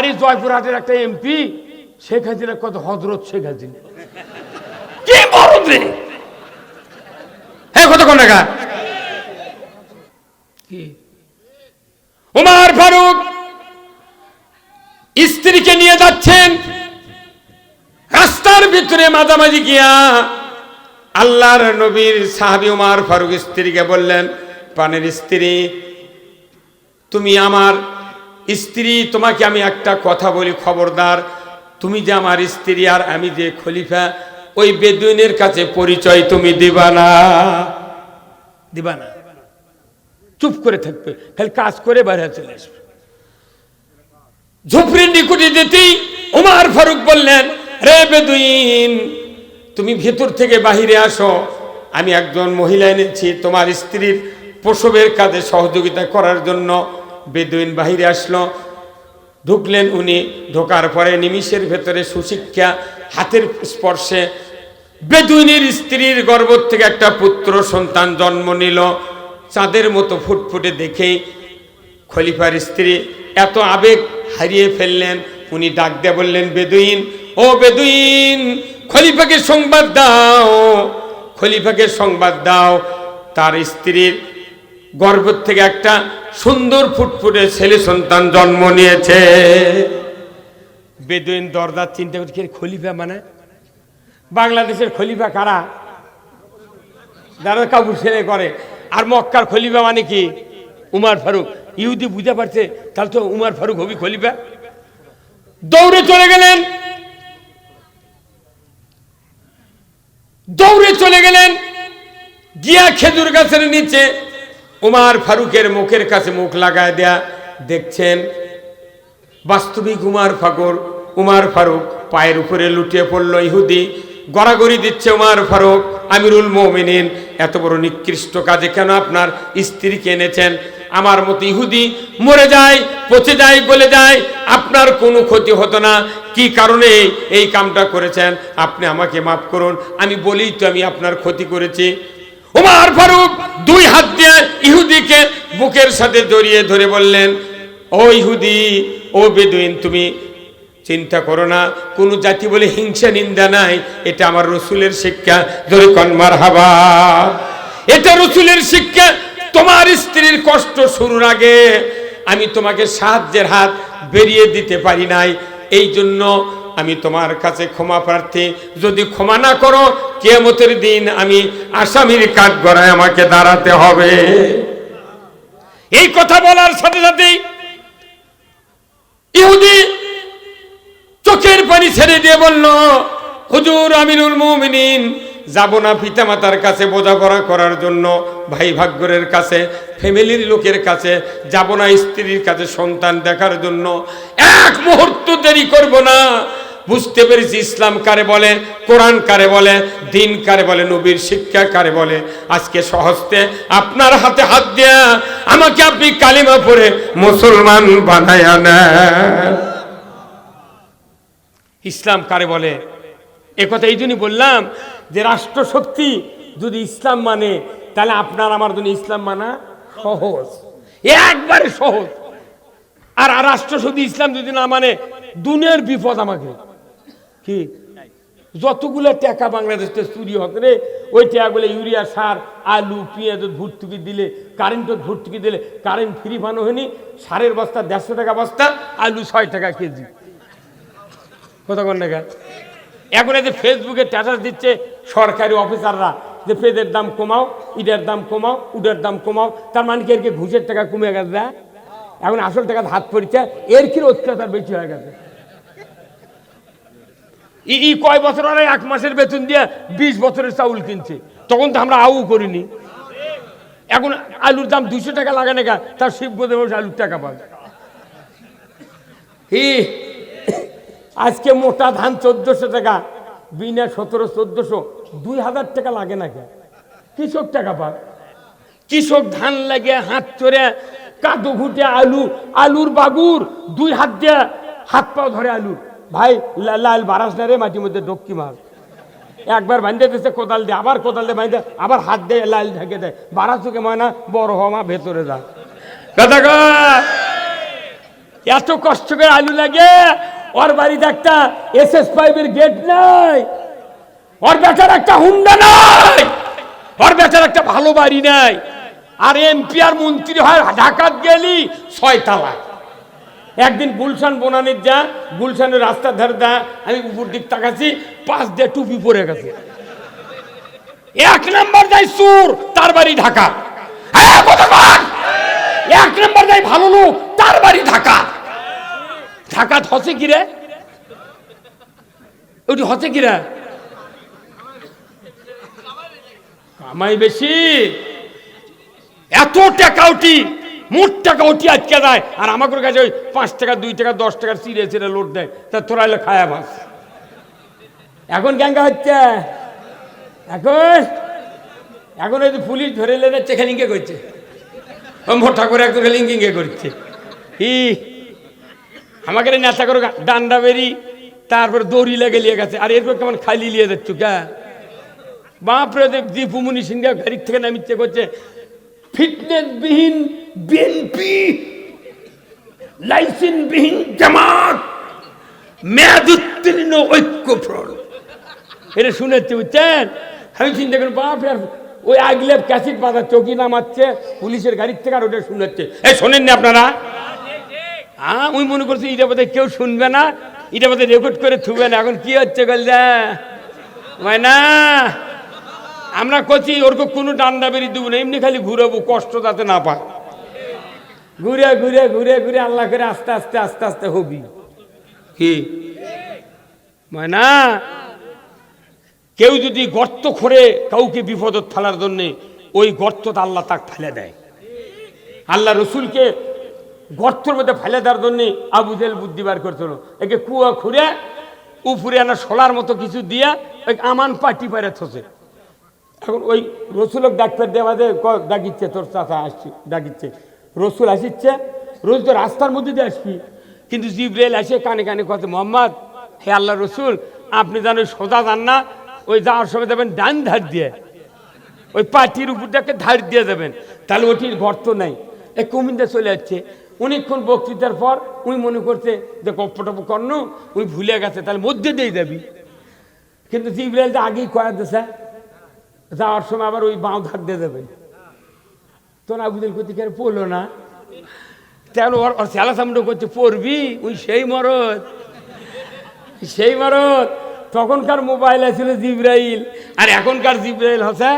আরে জয়পুরহাটের একটা এমপি, শেখ হাসিনা কত হজরত শেখ হাসিনা। কি বড় রে হ্যাঁ কত কোন টাকা কি? উমার ফারুক স্ত্রীকে নিয়ে যাচ্ছেন। রাস্তার ভিতরে মাঝামাঝি গিয়া আল্লাহর নবীর সাহাবি উমার ফারুক স্ত্রীকে বললেন, পানের স্ত্রী, তুমি আমার স্ত্রী, তোমাকে আমি একটা কথা বলি, খবরদার। তুমি যে আমার স্ত্রী আর আমি যে খলিফা, ওই বেদুইনের কাছে পরিচয় তুমি দিবা না। দিবা না? চুপ করে থাকবে। খালি কাজ করে বাইরে চলে আসবে। ঝুপড়ির নিকুটি দিতেই উমার ফারুক বললেন, রে বেদুইন, তুমি ভেতর থেকে বাহিরে আসো। আমি একজন মহিলা এনেছি, তোমার স্ত্রীর প্রসবের কাজে সহযোগিতা করার জন্য। বেদুইন বাহিরে আসলো। ঢুকলেন উনি, ঢোকার পরে নিমিষের ভেতরে সুশিক্ষা, হাতের স্পর্শে বেদুইনের স্ত্রীর গর্ভ থেকে একটা পুত্র সন্তান জন্ম নিল। চাঁদের মতো ফুটফুটে দেখেই খলিফার স্ত্রী এত আবেগ হারিয়ে ফেললেন। উনি ডাক দিয়ে বললেন, বেদুইন, ও বেদুইন, খলিফাকে সংবাদ দাও, খলিফাকে সংবাদ দাও। তার স্ত্রীর গর্ভ থেকে একটা সুন্দর ফুটফুটে ছেলে সন্তান জন্ম নিয়েছে। বেদুইন দরদার চিন্তা করছে খলিফা মানে? বাংলাদেশের খলিফা কারা? যারা কাবুর ছেলে করে। আর মক্কার খলিফা মানে কি? উমার ফারুক। ইহুদি বুঝতে পারছে, তাহলে তো উমার ফারুক হবি খলিফা। দৌড়ে চলে গেলেন। দৌড়ে চলে গেলেন। গিয়া খেজুর গাছের নিচে উমার ফারুকের মুখের কাছে মুখ লাগায় দেয়া, দেখছেন বাস্তবিক উমার ফাকর উমার ফারুক পায়ের উপরে লুটিয়ে পড়ল ইহুদি, গড়াগড়ি দিচ্ছে উমার ফারুক, আমিরুল মোমিনিন, এত বড় নিকৃষ্ট কাজে কেন আপনার স্ত্রীকে এনেছেন? আমার মতো ইহুদি মরে যায়, পচে যায়, গলে যায়, আপনার কোনো ক্ষতি হতো না। কি কারণে এই কামটা করেছেন? আপনি আমাকে মাফ করুন, আমি বলি তো আমি আপনার ক্ষতি করেছি। উমার ফারুক দুই হাত দিয়ে ইহুদিকে বুকের সাথে জড়িয়ে ধরে বললেন, ও ইহুদি, ও বেদুইন, তুমি চিন্তা করো না, কোনো জাতি বলে হিংসা নিন্দা নাই, এটা আমার রসুলের শিক্ষা ধরে কনমার হাবা এটা রসুলের শিক্ষা, তোমার স্ত্রীর কষ্ট শুরুর আগে, আমি তোমাকে সাহায্যের হাত বেরিয়ে দিতে পারি নাই এই জন্য আমি তোমার কাছে ক্ষমা প্রার্থী, যদি ক্ষমা না করো কেমতের দিন আমি আসামির কাঠ গড়ায় আমাকে দাঁড়াতে হবে। এই কথা বলার সাথে সাথেই ইহুদি চোখের পানি ছেড়ে দিয়ে বলল, হুজুর আমিনুল মুমিনিন, যাব না পিতামাতার কাছে বোঝাপড়া করার জন্য, ভাই ভাগ্যরের কাছে, ফ্যামিলির লোকের কাছে, যাব না স্ত্রীর কাছে সন্তান দেখার জন্য। এক মুহূর্ত দেরি করব না বুঝতে পেরেছি ইসলাম কারে বলে, কোরআন কারে বলে, দিন কারে বলে, নবীর শিক্ষা কারে বলে। আজকে সহজতে আপনার হাতে হাত দেয়া আমাকে আপনি কালিমা পড়ে মুসলমান বানায়া ইসলাম কারে বলে? এ কথা এই জন্যই বললাম যে রাষ্ট্রশক্তি যদি ইসলাম মানে তাহলে আপনার আমার জন্য ইসলাম মানা সহজ। একবারে সহজ। আর আর রাষ্ট্রশক্তি ইসলাম যদি না মানে দুনিয়ার বিপদ আমাকে। কি? যতগুলো টাকা বাংলাদেশ চুরি হক রে, ওই টাকাগুলো ইউরিয়া, সার, আলু, পেঁয়াজ, ভর্তুকি দিলে কারেন্টত ভর্তুকি দিলে কারেন্ট ফ্রি বানো হয়নি, সারের বস্তা দেড়শো টাকা বস্তা, আলু ছয় টাকা কেজি। কতক্ষণ টাকা এখন এই যে ফেসবুকে স্ট্যাটাস দিচ্ছে সরকারি অফিসাররা যে পেঁয়াজের দাম কমাও, ইটের দাম কমাও উডের দাম কমাও, তার মানে কি আর কি ঘুষের টাকা কমে গেছে? এখন আসল টাকা হাত পড়ছে, এর কি অত্যাচার বেশি হয়ে গেছে? ই কয় বছর আগে এক মাসের বেতন দিয়ে বিশ বছরের চাউল কিনছে? তখন তো আমরা আউ করিনি। এখন আলুর দাম দুশো টাকা লাগে না তার শিব বোধে বসে আলুর টাকা পাবে। হি, আজকে মোটা ধান চোদ্দশো টাকা, বিনা সতেরো চোদ্দশো, দুই হাজার টাকা লাগে না কে কৃষক টাকা পায় কৃষক ধান লাগে হাত চড়ে কাদু ঘুটে আলু, আলুর বাগুর, দুই হাত দিয়ে হাত পাও ধরে আলুর। ভাই লাল বারাস না রে, মাটির মধ্যে ডক্কি মার। একবার বাঁধতে দিচ্ছে কোদাল দিয়ে, আবার কোদাল দিয়ে বাঁধতে আবার হাত দিয়ে লাল ঢেকে দেয়। বারাস বারাসুকে ময়না বড় হওয়া ভেতরে যা। কথা এত কষ্ট করে আলু লাগে, ওর বাড়িতে একটা এস এস ফাইভের গেট নাই। ওর বেচার একটা হুন্ডা নাই। ওর বেচার একটা ভালো বাড়ি নাই। আর এমপি আর মন্ত্রী হয় ঢাকাত গেলি ছয় তালায় একদিন গুলশান বনানির যা, গুলশানের রাস্তার ধারে দা, আমি উপর দিক তাকাচ্ছি পাঁচ দিয়ে টুপি পরে গেছে। এক নাম্বার যাই সুর, তার বাড়ি ঢাকা? এক নাম্বার যাই ভালো লোক, তার বাড়ি ঢাকা। ঢাকা হসে কিরে ওটি হসে কিরা কামাই বেশি। এত টাকা উঠি মোট টাকা উঠি আজকে দেয়। আর আমাদের কাছে ওই পাঁচ টাকা, দুই টাকা, দশ টাকা চিড়ে চিড়ে লোট দেয়। তা তোরা এলে খায়া মাছ এখন গ্যাঙ্গা হচ্ছে? এখন? এখন ওই পুলিশ ধরে এলে যাচ্ছে, খেলিঙ্গে করছে। মোটা করে একদম খেলিঙ্গে করছে। ই আমাকে নেশা করে ডান্ডা বেরি, তারপর দড়ি লেগে লিয়ে গেছে। আর এরপর কেমন খালি লিয়ে যাচ্ছ কে বাপরে দীপু মুনি সিংহা গাড়ির থেকে নামিচ্ছে, করছে। ফিটনেস বিহীন বিএনপি লাইসেন্স বিহীন জামাত মেয়াদ উত্তীর্ণ ঐক্য ফ্রন্ট এটা শুনেছি, বুঝছেন? আমি চিন্তা করি বাপ ওই আগলে ক্যাসিট বাঁধা চৌকি নামাচ্ছে, পুলিশের গাড়ির থেকে আর ওটা শুনেছে। এই শোনেননি আপনারা? হ্যাঁ আমি মনে করছি এটা বোধহয় কেউ শুনবে না, এটা বোধহয় রেকর্ড করে থুবে না। এখন কি হচ্ছে গলদা না আমরা করছি ওরকম কোনো ডান্ডা বেরিয়ে দেবো না, এমনি খালি ঘুরাবো, কষ্ট যাতে না পায়। ঘুরে ঘুরে ঘুরে ঘুরে আল্লাহ করে আস্তে আস্তে আস্তে আস্তে হবি। কি? না কেউ যদি গর্ত খোঁড়ে কাউকে বিপদত ফেলার জন্যে ওই গর্তটা আল্লাহ তাক ফেলে দেয়। আল্লাহ রসুলকে গর্তর মধ্যে ফেলে দেওয়ার জন্যে আবু জেল বুদ্ধি বার করছিল। একে কুয়া খুঁড়ে উপরে আনা সোলার মতো কিছু দিয়া ওই আমান পাটি পারে থসে এখন ওই রসুলক ডাক্তার দেওয়া দে ডাকিচ্ছে তোর চাচা আসছে ডাকিচ্ছে রসুল আসিচ্ছে রোজ তো রাস্তার মধ্যে দিয়ে আসবি। কিন্তু জিব্রাইল আসে কানে কানে কথা মোহাম্মদ, হে আল্লাহ রসুল, আপনি জানেন সোজা যান না, ওই যাওয়ার সময় দেবেন ডান ধার দিয়ে। ওই পাটির উপরটাকে ধার দিয়ে দেবেন তাহলে ওটির গর্ত নাই। এ কুমিন্দা চলে যাচ্ছে। অনেকক্ষণ বক্তৃতার পর উনি মনে করছে যে গপ্প টপ কর্ণ, উনি ভুলে গেছে, তাহলে মধ্যে দিয়ে যাবি। কিন্তু জিব্রাইল তো আগেই কয়া দিছে, যাওয়ার সময় আবার ওই বাঁও ধার দিয়ে দেবেন তোর আবুদুল কতিকার পড়ল না। তেমন ওর ওর সামনে করছে পড়বি, ওই সেই মরদ। সেই মরদ। তখনকার মোবাইল আছিল জিব্রাইল। আর এখনকার জিব্রাইল হচ্ছে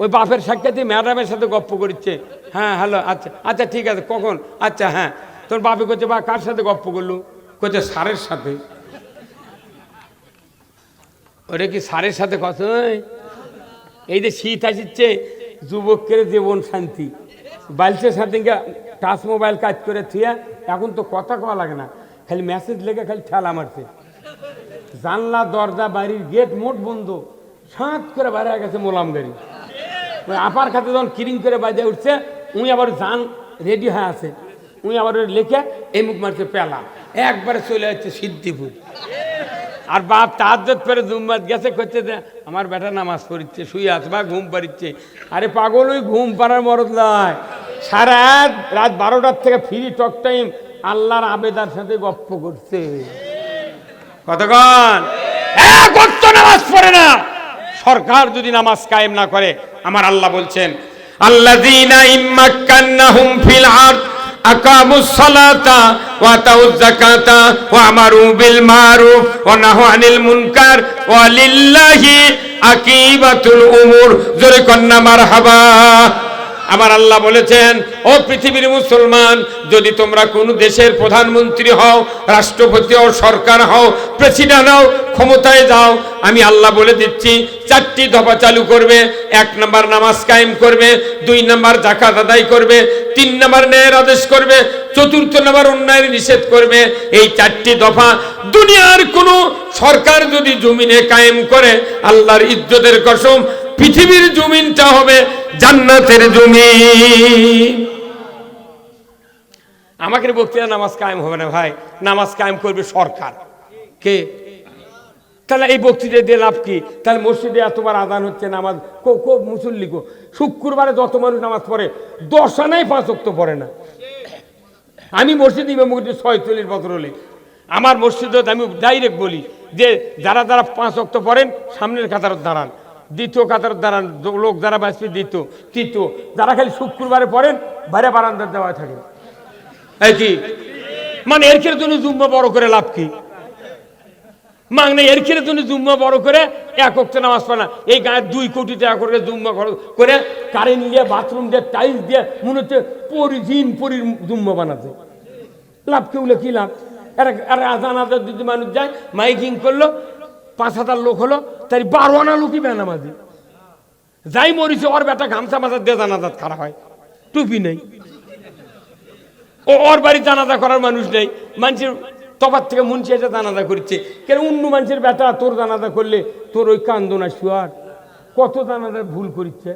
ওই বাপের সাক্ষাতে ম্যাডামের সাথে গপ্প করছে হ্যাঁ হ্যালো আচ্ছা আচ্ছা ঠিক আছে, কখন? আচ্ছা হ্যাঁ। তোর বাপে করছে বা, কার সাথে গপ্প করল? করছে সারের সাথে। ওরে কি সারের সাথে কথা এই যে শীত আসিচ্ছে যুবকের জীবন শান্তি। বালছের সাথে টাচ মোবাইল কাজ করে থুয়া এখন তো কথা কওয়া লাগে না। খালি মেসেজ লেগে খালি ঠেলা মারছে। জানলা, দরজা, বাড়ির গেট মোট বন্ধ। সাঁত করে বাইরে গেছে মোলাম গাড়ি। আপার খাতে যখন কিরিং করে বাজে উঠছে, উনি আবার জান রেডি হয়ে আছে। উনি আবার লেখে, এই মুখ মারছে পেলা। একবারে চলে যাচ্ছে সিদ্ধিপুর। আর বাপ তাহাজ্জত পরে জুম্মাত গেছে করছে আমার বেটা নামাজ পড়িচ্ছে, শুয়ে আছে, বা ঘুম পাড়িচ্ছে। আরে পাগল, ওই ঘুম পাড়ার মরদ নয় সারা রাত বারোটার থেকে ফ্রি টক টাইম আল্লাহর আবেদার সাথে গপ্প করছে। কতক্ষণ নামাজ পড়ে না। সরকার যদি নামাজ কায়েম না করে, আমার আল্লাহ বলছেন, আল্লাযীনা ইম্মাক্কান্নাহুম ফিল আরদ আকামুস সালাতা ওয়া আতাউজ যাকাতা ওয়া আমারু বিল মারুফ ওয়া নাহু আনিল মুনকার ওয়া লিল্লাহি আকিবাতুল উমুর। জোরে কন্যা, মারহাবা। আমার আল্লাহ বলেছেন, ও পৃথিবীর মুসলমান, যদি তোমরা কোনো দেশের প্রধানমন্ত্রী হও, রাষ্ট্রপতি হও, সরকার হও, প্রেসিডেন্ট হও, ক্ষমতায় যাও, আমি আল্লাহ বলে দিচ্ছি, চারটি দফা চালু করবে, এক নম্বর নামাজ কায়েম করবে, দুই নম্বর জাকাত আদায় করবে, তিন নম্বর ন্যায়ের আদেশ করবে, চতুর্থ নম্বর অন্যায়ের নিষেধ করবে, এই চারটি দফা দুনিয়ার কোনো সরকার যদি জমিনে কায়েম করে, আল্লাহর ইজ্জতের কসম পৃথিবীর জমিনটা হবে জান্নাতের জমি আমাকে বক্তৃতা, নামাজ কায়েম হবে না ভাই। নামাজ কায়েম করবে সরকার। কে? তাহলে এই বক্তৃতা দিয়ে লাভ কি? তাহলে মসজিদে এতবার আদান হচ্ছে, নামাজ কো কো মুসল্লি কো শুক্রবারে যত মানুষ নামাজ পড়ে দশ আনাই পাঁচ অক্ত পড়ে না। আমি মসজিদ ইমাম ছয়চল্লিশ বছর হলে। আমার মসজিদত আমি ডাইরেক্ট বলি যে, যারা যারা পাঁচ অক্ত পড়েন, সামনের কাতারত দাঁড়ান। দ্বিতীয় কাতার দাঁড়ান দ- লোক যারা বাঁচবে, দ্বিতীয়, তৃতীয়। যারা খালি শুক্রবারে পড়েন, বাইরে বারান্দার দেওয়া থাকে। এই কি? মানে এর ক্ষেত্রে তুমি জুম্মা বড় করে লাভ কি? মাগনে এর ক্ষেত্রে তুমি জুম্মা বড় করে এক অক্ত নামাজ পড়া এই গায়ে দুই কোটি টাকা করে জুম্মা করে কারেন্ট দিয়ে বাথরুম দিয়ে টাইলস দিয়ে, মনে হচ্ছে পরিদিন পরির জুম্মা বানাতে। লাভ কি বলে কি লাভ? আর আজান আজাদ যদি মানুষ যায়, মাইকিং করল, পাঁচ হাজার লোক হলো তাই বারো আনা লোকই বেনামাজি যাই মরিছে, ওর বেটা গামছা মাথা দিয়ে জানাজাত খারাপ হয়। টুপি নেই। ও ওর বাড়ি জানাজা করার মানুষ নেই। মানুষের তফার থেকে মুন্সি এসে জানাজা করছে কেন অন্য মানুষের বেটা তোর জানাজা করলে তোর ওই কান্দনা শুয়ার? কত জানাজা ভুল করছে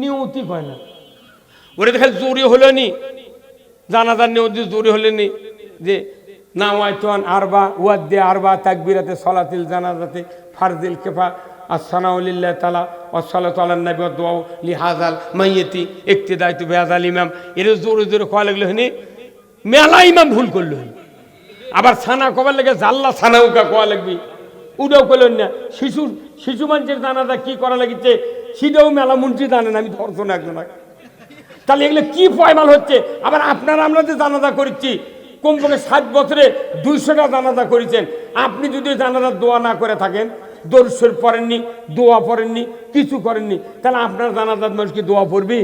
নিয়তি হয় না। ওরে দেখে জোরে হলো নি। জানাজার নিয়তি জোরে হলে নি যে নাওয়াইতন আরবা ওয়াদ্দে আরবা, তাকবিরাতে সলাতিল জানাজাতে ফারদিল কেফা আসসানাউলিল্লাহ তালা আসসালাতু আলান নবী, ওয়া দুআ মাইয়েতি ইক্তিদাইতু বিহাজাল ইমাম। এর জোরে জোরে খাওয়া লাগল হনি, মেলা ইমাম ভুল করল আবার ছানা কবার লাগে জাল্লা ছানা উকা কোয়া লাগবি। উডাও করলেন না, শিশু শিশু মানুষের জানাজা কি করা লাগিছে? সেটাও মেলা মুন্সি জানেন আমি ধরতো না একজন তাহলে এগুলো কি পয়মাল হচ্ছে? আবার আপনারা আমরা যে জানাজা করছি, কমপক্ষে ষাট বছরে দুইশোটা জানাজা করেছেন। আপনি যদি জানাজার দোয়া না করে থাকেন দর্শর পড়েননি দোয়া পড়েননি কিছু করেননি। তাহলে আপনার জানাজার মানুষ কি দোয়া পড়বি?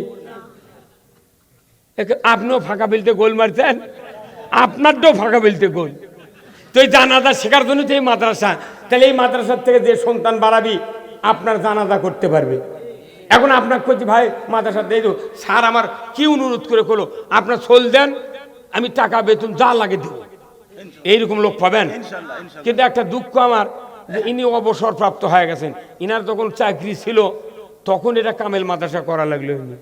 আপনিও ফাঁকা বেলতে গোল মারছেন? আপনারটাও ফাঁকা বেলতে গোল। তো এই জানাজা শেখার জন্য তো এই মাদ্রাসা। তাহলে এই মাদ্রাসার থেকে যে সন্তান বাড়াবি আপনার জানাজা করতে পারবে। এখন আপনার করছি ভাই মাদ্রাসা দিয়ে দেবো স্যার আমার কি অনুরোধ করে করল? আপনার সোল দেন আমি টাকা বেতন যা লাগে দেবো। এইরকম লোক পাবেন। কিন্তু একটা দুঃখ আমার যে ইনি অবসরপ্রাপ্ত হয়ে গেছেন। ইনার যখন চাকরি ছিল, তখন এটা কামেল মাদ্রাসা করা লাগল ইনি।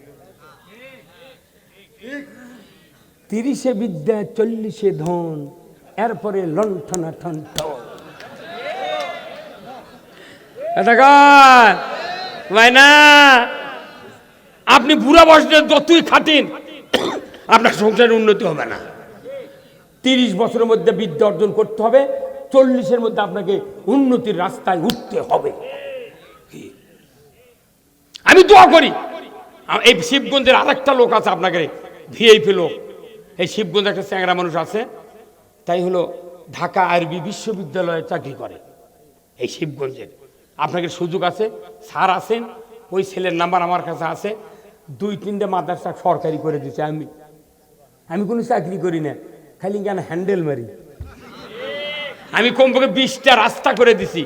তিরিশে বিদ্যা, চল্লিশে ধন, এরপরে লণ্ঠনা ঠন্ঠ না আপনি বুড়া বয়সে যতই খাটেন, আপনার সংসারের উন্নতি হবে না। তিরিশ বছরের মধ্যে বিদ্যা অর্জন করতে হবে চল্লিশের মধ্যে আপনাকে উন্নতির রাস্তায় উঠতে হবে। আমি দোয়া করি। এই শিবগঞ্জের আরেকটা লোক আছে আপনাকে, ভিআইপি লোক। এই শিবগঞ্জে একটা চ্যাংরা মানুষ আছে, তাই হলো ঢাকা আরবি বিশ্ববিদ্যালয়ে চাকরি করে এই শিবগঞ্জের। আপনাকে সুযোগ আছে, স্যার আছেন, ওই ছেলের নাম্বার আমার কাছে আছে, দুই তিনটে মাদ্রাসা সরকারি করে দিচ্ছে আমি আমি কোনো চাকরি করি না, খালি কেন হ্যান্ডেল মারি। আমি কমপক্ষে বিশটা রাস্তা করে দিছি।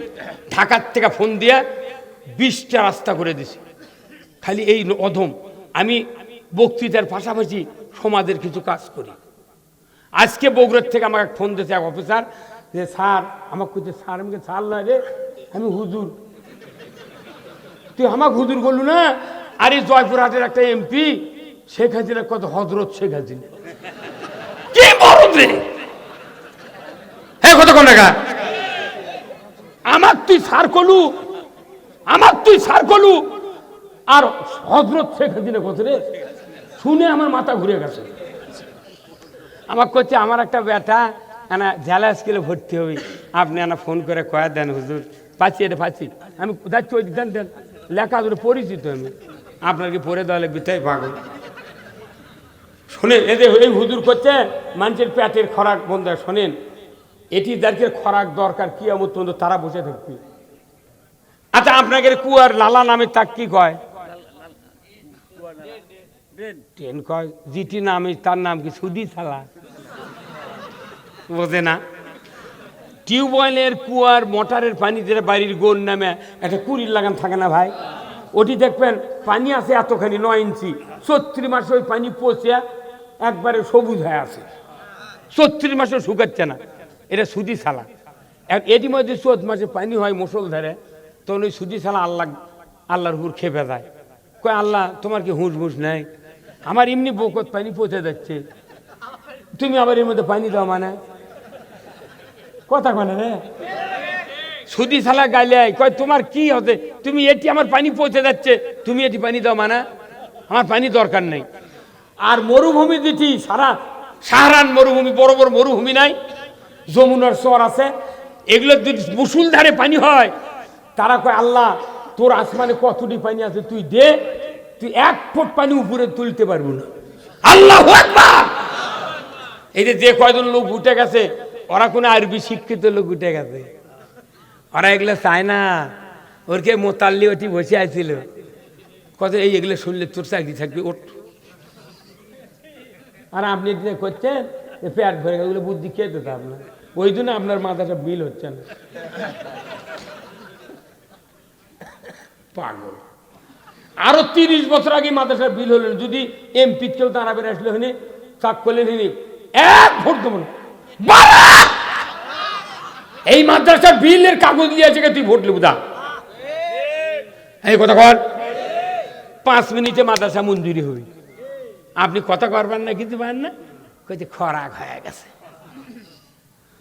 ঢাকার থেকে ফোন দিয়ে বিশটা রাস্তা করে দিছি। খালি এই অধম। আমি বক্তৃতার পাশাপাশি সমাজের কিছু কাজ করি। আজকে বগুড়ার থেকে আমাকে ফোন দিয়েছে এক অফিসার যে, স্যার, আমাকে কইছে, স্যার আমাকে স্যার নয় রে, আমি হুজুর। তুই আমাকে হুজুর করলু না? আরে জয়পুরহাটের একটা এমপি, শেখ হাসিনা কত হজরত শেখ হাসিনা। কি বড় রে? আমার তুই সার কলু আমার তুই সার কলু। আর হজরত শেখ হাসিনা শুনে আমার মাথা ঘুরে গেছে। আমার করছে আমার একটা বেটা না জেলা স্কুলে ভর্তি হবি। আপনি না ফোন করে কয়া দেন হুজুর। পাচ্ছি, এটা পাচ্ছি। আমি যাচ্ছি ওই দেন দেন। লেখা ধরে পরিচিত আমি। আপনার কি পড়ে দেওয়া লাগবে? তাই পাগল। শোনেন এদের এই হুজুর করছে মানুষের পেটের খরাক বন্ধ শোনেন এটি যাদের খরাক দরকার কি আমত পর্যন্ত তারা বসে থাকবে আচ্ছা আপনাকে কুয়ার লালা নামে তাক কি কয়? ট্রেন কয়, জিটি নামে তার নাম কি? সুদি সালা। বোঝে না? টিউবওয়েলের কুয়ার মোটরের পানি যেটা বাড়ির গোল নামে, একটা কুড়ির লাগান থাকে না ভাই? ওটি দেখবেন, পানি আছে এতখানি, নয় ইঞ্চি। ছত্রিশ মাসে ওই পানি পচে একবারে সবুজ হয়ে আছে। ছত্রিশ মাসে শুকাচ্ছে না। এটা সুদি সালা। এটি মধ্যে চোদ্দ মাসে পানি হয় মুসল ধরে, তখন ওই সুদি সালা আল্লাহ আল্লাহর হুর খেপে যায়। কয়, আল্লাহ, তোমার কি হুঁশ মুস নাই? আমার এমনি বকত পানি পচে যাচ্ছে। তুমি আবার এর মধ্যে পানি দাও মানে? কথা কয় রে? সুদি সালা গাইলে কয়, তোমার কি হতে? তুমি এটি আমার পানি পৌঁছে যাচ্ছে। তুমি এটি পানি দাও মানা? আমার পানি দরকার নেই। আর মরুভূমি দিটি সারা সাহারান মরুভূমি, বড় বড় মরুভূমি নাই। যমুনার চর আছে, এগুলো যদি মুসুলধারে পানি হয়, তারা কয়, আল্লাহ, তোর আসমানে কতটি পানি আছে তুই দে, তুই এক ফুট পানি উপরে তুলতে পারব না। আল্লাহ এই যে কয়জন লোক উঠে গেছে, ওরা কোনো আরবি শিক্ষিত লোক উঠে গেছে। ওরা এগুলো চায় না। ওরকে মোতাল্লি ওটি বসে আছিল কত এই এগুলো শুনলে তোর চাকরি থাকবে ওট আর আপনি করছেন পেট ভরে গেলে বুদ্ধি খেয়ে দিতে আপনার ওই জন্য আপনার মাথাটা বিল হচ্ছে না। পাগল। আরও তিরিশ বছর আগে মাদ্রাসার বিল হলো যদি এমপি কেউ দাঁড়াবে, আসলে হনি চাক করলেন হিনি এক ভোট দেবো না। এই মাদ্রাসার বিলের কাগজ দিয়ে আছে তুই ভোট লিখু দা এই কথা কর। পাঁচ মিনিটে মাদ্রাসা মঞ্জুরি হবে। আপনি কথা করবেন না, কিছু পারেন না? কইছে, খরাক হয়ে গেছে।